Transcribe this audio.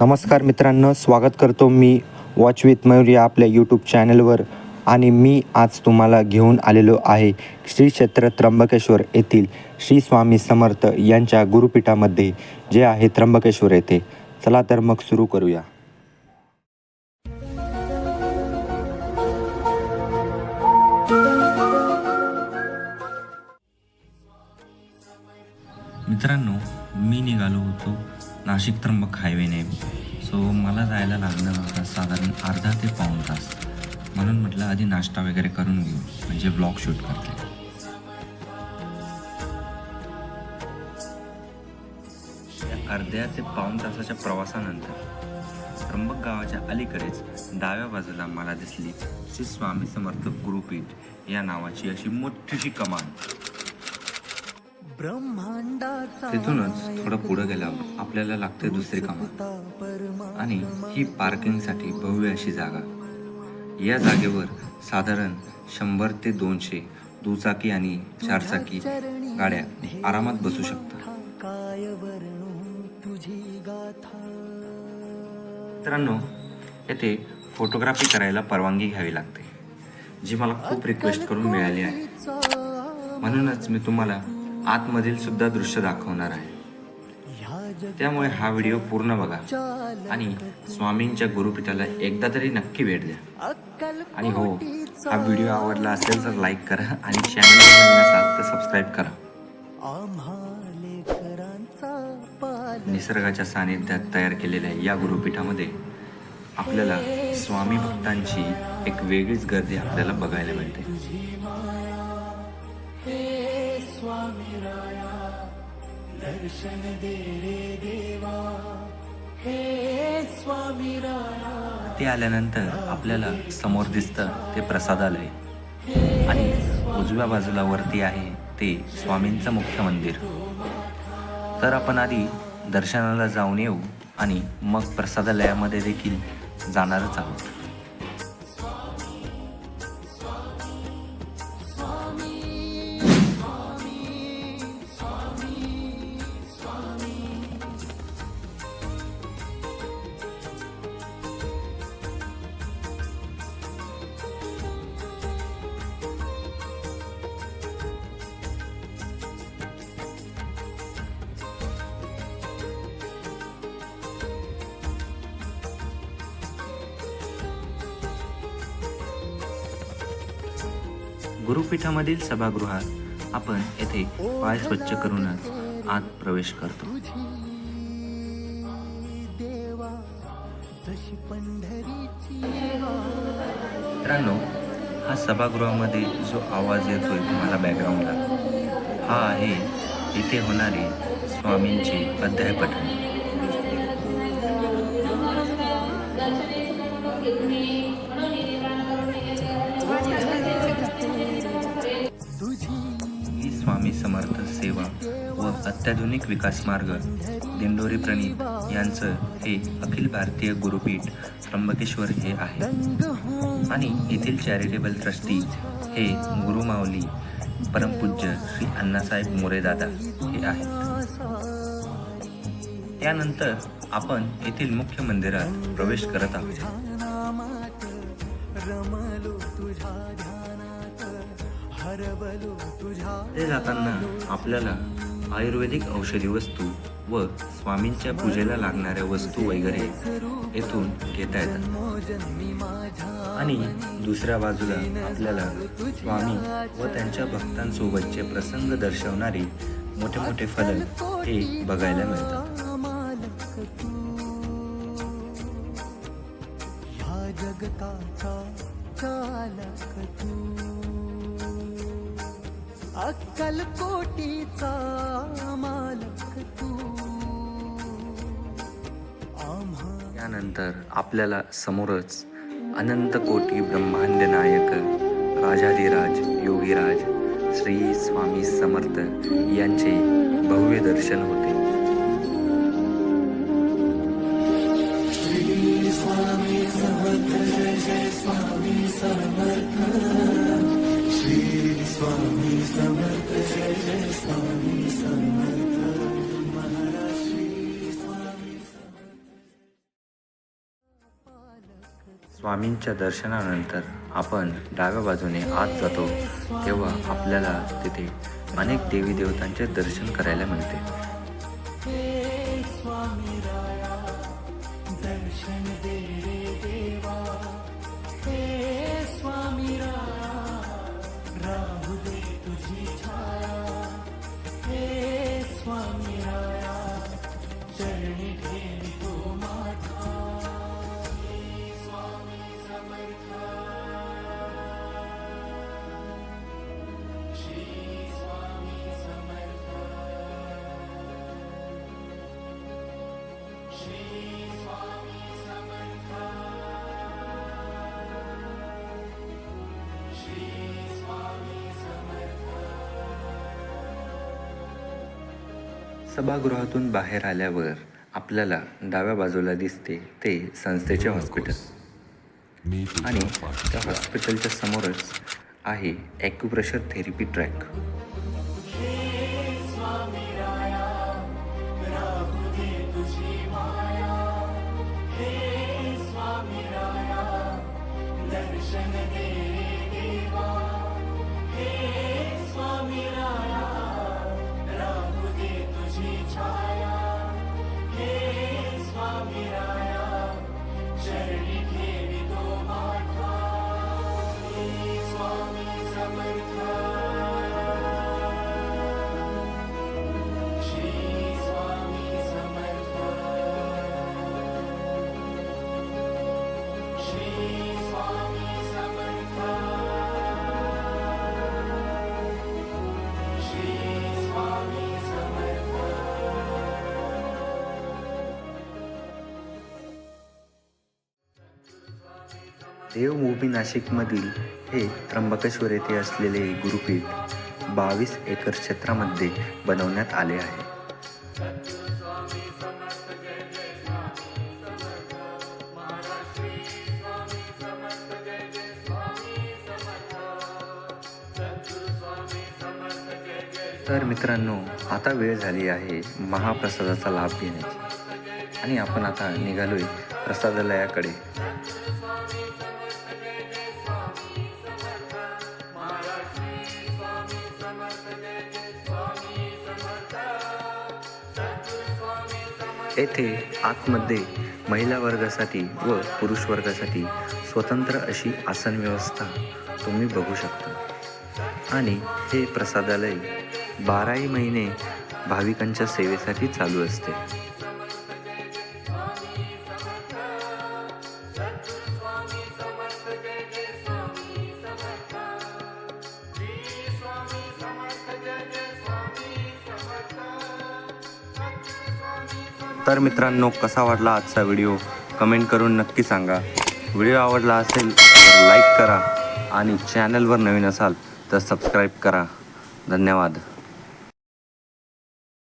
नमस्कार मित्रांनो स्वागत करतो मी वॉच विथ मयूर या आपल्या यूट्यूब चॅनलवर आणि मी आज तुम्हाला घेऊन आलेलो आहे श्री क्षेत्र त्र्यंबकेश्वर येथील श्री स्वामी समर्थ यांच्या गुरुपीठामध्ये जे आहे त्र्यंबकेश्वर येथे. चला तर मग सुरू करूया. मित्रांनो मी निघालो होतो. नाशिक त्र्यंबक हायवेने सो मला जायला लागणार होता साधारण अर्धा ते पाऊण तास. म्हणून म्हटलं आधी नाश्ता वगैरे करून घेऊ. म्हणजे ब्लॉग शूट करते. या अर्ध्या ते पाऊण तासाच्या प्रवासानंतर त्र्यंबक गावाच्या अलीकडेच डाव्या बाजूला मला दिसली श्री स्वामी समर्थ गुरुपीठ या नावाची अशी मोठीशी कमान. तिथूनच थोडं पुढं गेल्यावर आपल्याला लागते दुसरी कामात आणि ही पार्किंगसाठी भव्य अशी जागा. या जागेवर साधारण शंभर ते दोनशे दुचाकी आणि चारचाकी गाड्या आरामात बसू शकतात. मित्रांनो येथे फोटोग्राफी करायला परवानगी घ्यावी लागते जी मला खूप रिक्वेस्ट करून मिळाली आहे. म्हणूनच मी तुम्हाला आतमधील सुद्धा दृश्य दाखवणार आहे. त्यामुळे हा व्हिडिओ पूर्ण बघा. आणि स्वामींच्या गुरुपीठाला एकदा तरी नक्की भेट द्या. आणि हो हा व्हिडिओ आवडला असेल तर लाईक करा आणि चॅनल असाल तर सबस्क्राईब करा. निसर्गाच्या सानिध्यात तयार केलेल्या या गुरुपीठामध्ये आपल्याला स्वामी भक्तांची एक वेगळीच गर्दी आपल्याला बघायला मिळते. ते आल्यानंतर आपल्याला समोर दिसतं ते प्रसादालय आणि उजव्या बाजूला वरती आहे ते स्वामींचं मुख्य मंदिर. तर आपण आधी दर्शनाला जाऊन येऊ आणि मग प्रसादालयामध्ये देखील जाणारच आहोत. गुरुपीठामधील सभागृहात आपण येथे पाय स्वच्छ करूनच आत प्रवेश करतो. मित्रांनो हा सभागृहामध्ये जो आवाज येतोय तुम्हाला बॅकग्राऊंडला हा आहे इथे होणारे स्वामींचे अध्यायपठण. व अत्याधुनिक विकास मार्ग. दिंडोरी प्रणीत यांचं हे अखिल भारतीय गुरुपीठ त्र्यंबकेश्वर हे आहे. आणि येथील चॅरिटेबल ट्रस्टी हे गुरुमाऊली परमपूज्य श्री अण्णासाहेब मोरेदादा हे आहेत. त्यानंतर आपण येथील मुख्य मंदिरात प्रवेश करत आहोत. ते जाताना आपल्याला आयुर्वेदिक औषधी वस्तू व स्वामींच्या पूजेला लागणाऱ्या वस्तू वगैरे येथून घेता येतात. आणि दुसऱ्या बाजूला आपल्याला स्वामी व त्यांच्या भक्तांसोबतचे प्रसंग दर्शवणारे मोठे मोठे फलक हे बघायला मिळतात. जगताचा चालक तू. अक्कल कोटीचा मालक तू. आम्हा त्यानंतर आपल्याला समोरच अनंत कोटी ब्रह्मांड नायक राजाधिराज योगीराज श्री स्वामी समर्थ यांचे भव्य दर्शन होते. स्वामींच्या दर्शनानंतर आपण डाव्या बाजूने आत जातो तेव्हा आपल्याला तिथे अनेक देवी देवतांचे दर्शन करायला मिळते. सभागृहातून बाहेर आल्यावर आपल्याला डाव्या बाजूला दिसते ते संस्थेचे हॉस्पिटल आणि त्या हॉस्पिटलच्या समोरच आहे ॲक्युप्रेशर थेरपी ट्रॅक देवभूमी नाशिकमधील हे त्र्यंबकेश्वर येथे असलेले गुरुपीठ बावीस एकर क्षेत्रामध्ये बनवण्यात आले आहे. तर मित्रांनो आता वेळ झाली आहे महाप्रसादाचा लाभ घेण्याची. आणि आपण आता निघालोय प्रसादालयाकडे. येथे आतमध्ये महिला वर्गासाठी व पुरुष वर्गासाठी स्वतंत्र अशी आसन व्यवस्था तुम्ही बघू शकता. आणि हे प्रसादालय बाराही महिने भाविकांच्या सेवेसाठी चालू असते. तर मित्रांनो कसा वाटला आजचा व्हिडिओ? कमेंट करून नक्की सांगा. व्हिडिओ आवडला असेल तर लाईक करा आणि चॅनलवर नवीन असाल तर सबस्क्राईब करा. धन्यवाद.